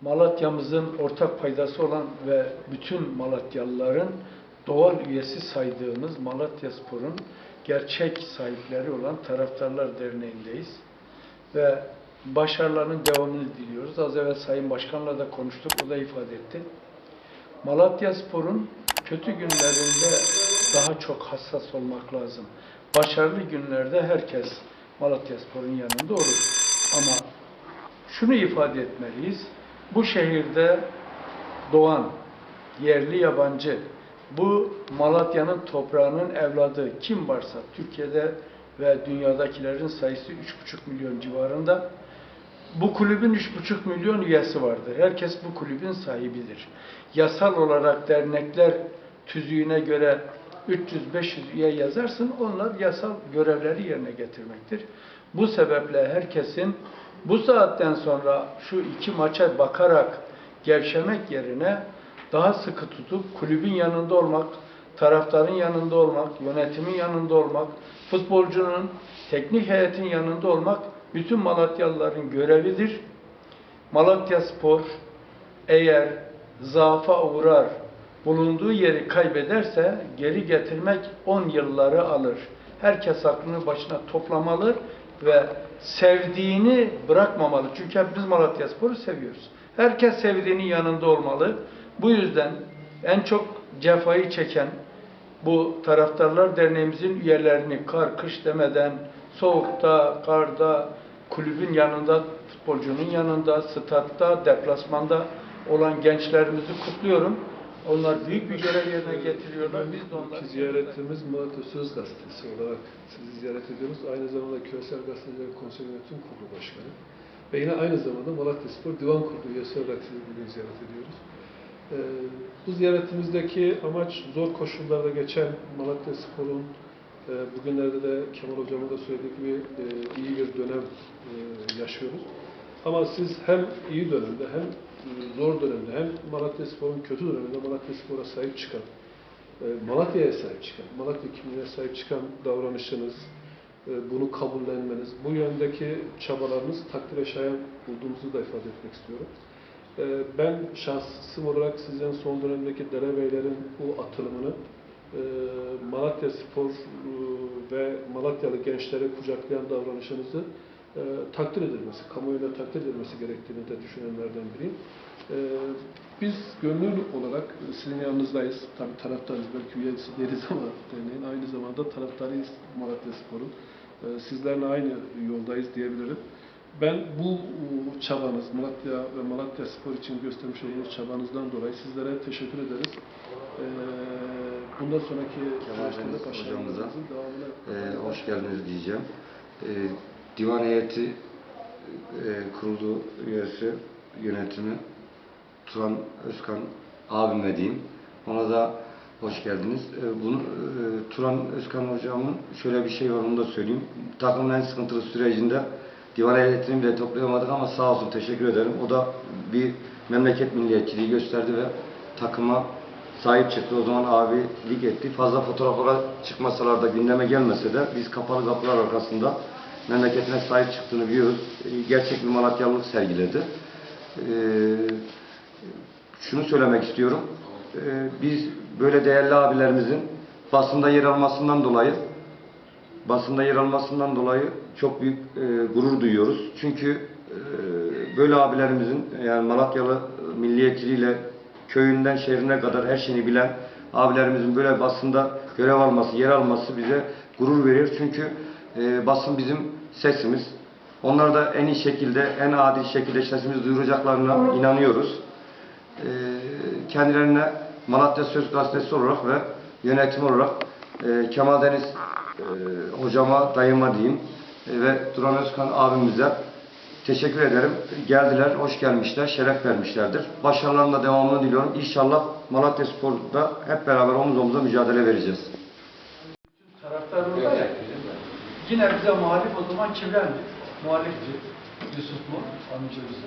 Malatya'mızın ortak paydası olan ve bütün Malatyalıların doğal üyesi saydığımız Malatya Spor'un gerçek sahipleri olan Taraftarlar Derneği'ndeyiz. Ve başarılarının devamını diliyoruz. Az evvel Sayın Başkan'la da konuştuk, o da ifade etti. Malatya Spor'un kötü günlerinde daha çok hassas olmak lazım. Başarılı günlerde herkes Malatya Spor'un yanında olur. Ama şunu ifade etmeliyiz. Bu şehirde doğan, yerli yabancı, bu Malatya'nın toprağının evladı kim varsa Türkiye'de ve dünyadakilerin sayısı 3,5 milyon civarında. Bu kulübün 3,5 milyon üyesi vardır. Herkes bu kulübün sahibidir. Yasal olarak dernekler tüzüğüne göre 300-500 üye yazarsın, onlar yasal görevleri yerine getirmektir. Bu sebeple herkesin bu saatten sonra şu iki maça bakarak gevşemek yerine daha sıkı tutup kulübün yanında olmak, taraftarın yanında olmak, yönetimin yanında olmak, futbolcunun, teknik heyetin yanında olmak bütün Malatyalıların görevidir. Malatya Spor eğer zaafa uğrar, bulunduğu yeri kaybederse geri getirmek 10 yılları alır. Herkes aklını başına toplamalı ve sevdiğini bırakmamalı. Çünkü hepimiz Malatya Spor'u seviyoruz. Herkes sevdiğinin yanında olmalı. Bu yüzden en çok cefayı çeken bu taraftarlar derneğimizin üyelerini kar kış demeden soğukta, karda, kulübün yanında, futbolcunun yanında, statta, deplasmanda olan gençlerimizi kutluyorum. Onlar büyük bir görev yerine getiriyorlar. Biz de onları ziyaretimiz Malatya Söz Gazetesi olarak sizi ziyaret ediyoruz. Aynı zamanda Küresel Gazeteciler Konseyi Yönetim Kurulu Başkanı. Ve yine aynı zamanda Malatya Spor Divan Kurulu üyesi olarak sizi bugün ziyaret ediyoruz. Ee, bu ziyaretimizdeki amaç zor koşullarda geçen Malatya Spor'un e, bugünlerde de Kemal Hocam'ın da söylediği gibi e, iyi bir dönem e, yaşıyoruz. Ama siz hem iyi dönemde hem zor dönemde hem Malatya Spor'un kötü döneminde Malatya Spor'a sahip çıkan, e, Malatya'ya sahip çıkan, Malatya kimliğine sahip çıkan davranışınız, e, bunu kabullenmeniz, bu yöndeki çabalarınız takdire şayan bulduğumuzu da ifade etmek istiyorum. E, Ben şahsım olarak sizin son dönemdeki derebeylerin bu atılımını Malatya Spor ve Malatyalı gençlere kucaklayan davranışınızı e, takdir edilmesi, kamuoyuyla takdir edilmesi gerektiğini de düşünenlerden biriyim. E, biz gönüllü olarak sizin yanınızdayız. Tabii taraftarız, belki üyesi değiliz ama derneğin aynı zamanda taraftarıyız Malatya Spor'un. E, sizlerle aynı yoldayız diyebilirim. Ben bu e, çabanız, Malatya ve Malatya Spor için göstermiş olduğunuz çabanızdan dolayı sizlere teşekkür ederiz. E, bundan sonraki Kemal Deniz hocamıza, Ee, hoş geldiniz diyeceğim. Ee, divan heyeti e, kurulu üyesi yönetimi Turan Özkan abime diyeyim. Ona da hoş geldiniz. Ee, bunu e, Turan Özkan hocamın şöyle bir şey var onu da söyleyeyim. Takımın en sıkıntılı sürecinde divan heyetini bile toplayamadık ama sağ olsun teşekkür ederim. O da bir memleket milliyetçiliği gösterdi ve takıma sahip çıktı. O zaman abilik etti. Fazla fotoğraflara çıkmasalar da gündeme gelmese de biz kapalı kapılar arkasında memleketine sahip çıktığını biliyoruz. Ee, Gerçek bir Malatyalılık sergiledi. Ee, şunu söylemek istiyorum. Ee, biz böyle değerli abilerimizin basında yer almasından dolayı basında yer almasından dolayı çok büyük e, gurur duyuyoruz. Çünkü e, böyle abilerimizin yani Malatyalı milliyetçiliğiyle köyünden şehrine kadar her şeyini bilen abilerimizin böyle basında görev alması, yer alması bize gurur veriyor. Çünkü e, basın bizim sesimiz. Onlar da en iyi şekilde, en adil şekilde sesimizi duyuracaklarına inanıyoruz. E, kendilerine Malatya Söz Gazetesi olarak ve yönetim olarak e, Kemal Deniz e, hocama, dayıma diyeyim e, ve Duran Özkan abimize teşekkür ederim. Geldiler, hoş gelmişler, şeref vermişlerdir. Başarılarının da devamını diliyorum. İnşallah Malatya Spor'da hep beraber omuz omuza mücadele vereceğiz. taraftarımız. Yine bize muhalif o zaman kimlerdi? Muhalifti. Yusuf mu? Amcası.